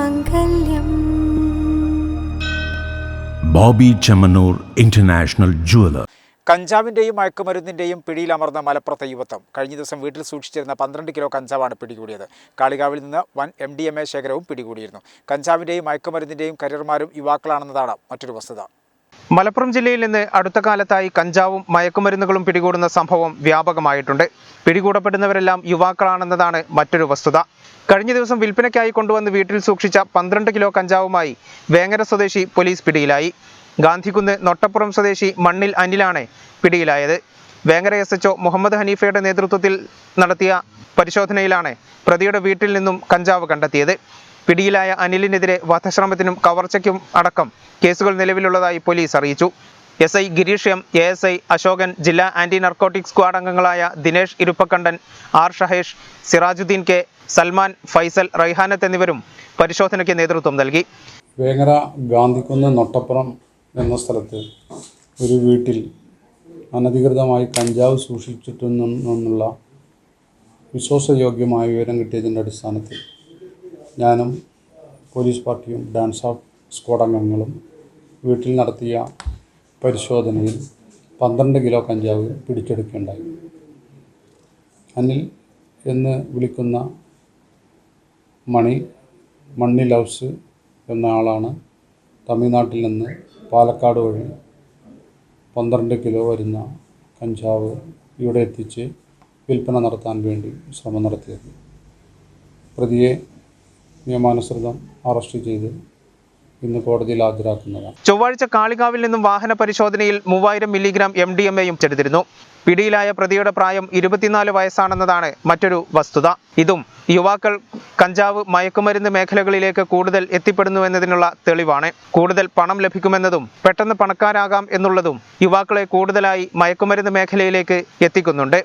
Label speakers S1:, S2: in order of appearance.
S1: മാംഗല്യം. Boby Chemmanur international jeweller.
S2: പിടിയിലമർന്ന മലപ്പുറത്തെ യുവത്വം. കഴിഞ്ഞ ദിവസം വീട്ടിൽ സൂക്ഷിച്ചിരുന്ന പന്ത്രണ്ട് കിലോ കഞ്ചാവാണ് പിടികൂടിയത്. കാളികാവിൽ നിന്ന് വൻ എം ഡി എം എ ശേഖരവും പിടികൂടിയിരുന്നു. കഞ്ചാവിന്റെയും മയക്കുമരുന്നിന്റെയും കരിയർമാരും യുവാക്കളാണെന്നതാണ് മറ്റൊരു വസ്തുത.
S3: മലപ്പുറം ജില്ലയിൽ നിന്ന് അടുത്ത കാലത്തായി കഞ്ചാവും മയക്കുമരുന്നുകളും പിടികൂടുന്ന സംഭവം വ്യാപകമായിട്ടുണ്ട്. പിടികൂടപ്പെടുന്നവരെല്ലാം യുവാക്കളാണെന്നതാണ് മറ്റൊരു വസ്തുത. കഴിഞ്ഞ ദിവസം വിൽപ്പനയ്ക്കായി കൊണ്ടുവന്ന് വീട്ടിൽ സൂക്ഷിച്ച പന്ത്രണ്ട് കിലോ കഞ്ചാവുമായി വേങ്ങര സ്വദേശി പോലീസ് പിടിയിലായി. ഗാന്ധികുന്ന് നൊട്ടപ്പുറം സ്വദേശി മണ്ണിൽ അനിലാണ് പിടിയിലായത്. Vengara S H O Muhammad ഹനീഫയുടെ നേതൃത്വത്തിൽ നടത്തിയ പരിശോധനയിലാണ് പ്രതിയുടെ വീട്ടിൽ നിന്നും കഞ്ചാവ് കണ്ടെത്തിയത്. പിടിയിലായ അനിലിനെതിരെ വധശ്രമത്തിനും കവർച്ചയ്ക്കും അടക്കം കേസുകൾ നിലവിലുള്ളതായി പോലീസ് അറിയിച്ചു. S I Girish M A S I Ashokan ജില്ലാ ആന്റി നർക്കോട്ടിക് സ്ക്വാഡ് അംഗങ്ങളായ ദിനേഷ് ഇരുപ്പക്കണ്ടൻ ആർ ഷഹേഷ് സിറാജുദ്ദീൻ കെ സൽമാൻ ഫൈസൽ റൈഹാനത്ത് എന്നിവരും പരിശോധനയ്ക്ക് നേതൃത്വം നൽകി.
S4: വേങ്ങര ഗാന്ധിക്കുന്ന് നൊട്ടപ്പുറം എന്ന സ്ഥലത്ത് ഒരു വീട്ടിൽ അനധികൃതമായി കഞ്ചാവ് സൂക്ഷിച്ചിട്ടുള്ള വിശ്വാസയോഗ്യമായ വിവരം കിട്ടിയതിന്റെ അടിസ്ഥാനത്തിൽ ഞാനും പോലീസ് പാർട്ടിയും ഡാൻസ് ഓഫ് സ്ക്വാഡ് അംഗങ്ങളും വീട്ടിൽ നടത്തിയ പരിശോധനയിൽ പന്ത്രണ്ട് കിലോ കഞ്ചാവ് പിടിച്ചെടുക്കുകയുണ്ടായി. അനിൽ എന്ന് വിളിക്കുന്ന മണി മണ്ണി ലവ്സ് എന്ന ആളാണ് തമിഴ്നാട്ടിൽ നിന്ന് പാലക്കാട് വഴി പന്ത്രണ്ട് കിലോ വരുന്ന കഞ്ചാവ് ഇവിടെ എത്തിച്ച് വിൽപ്പന നടത്താൻ വേണ്ടി ശ്രമം നടത്തിയത്. പ്രതിയെ നിയമാനുസൃതം അറസ്റ്റ് ചെയ്ത് ഇന്ന് കോടതിയിൽ ഹാജരാക്കുന്നതാണ്.
S3: ചൊവ്വാഴ്ച കാളികാവിൽ നിന്നും വാഹന പരിശോധനയിൽ മൂവായിരം മില്ലിഗ്രാം എം ഡി എം എയും ചെടുത്തിരുന്നു. പിടിയിലായ പ്രതിയുടെ പ്രായം ഇരുപത്തിനാല് വയസ്സാണെന്നതാണ് മറ്റൊരു വസ്തുത. ഇതും യുവാക്കൾ കഞ്ചാവ് മയക്കുമരുന്ന് മേഖലകളിലേക്ക് കൂടുതൽ എത്തിപ്പെടുന്നുവെന്നതിനുള്ള തെളിവാണ്. കൂടുതൽ പണം ലഭിക്കുമെന്നതും പെട്ടെന്ന് പണക്കാരാകാം എന്നുള്ളതും യുവാക്കളെ കൂടുതലായി മയക്കുമരുന്ന് മേഖലയിലേക്ക് എത്തിക്കുന്നുണ്ട്.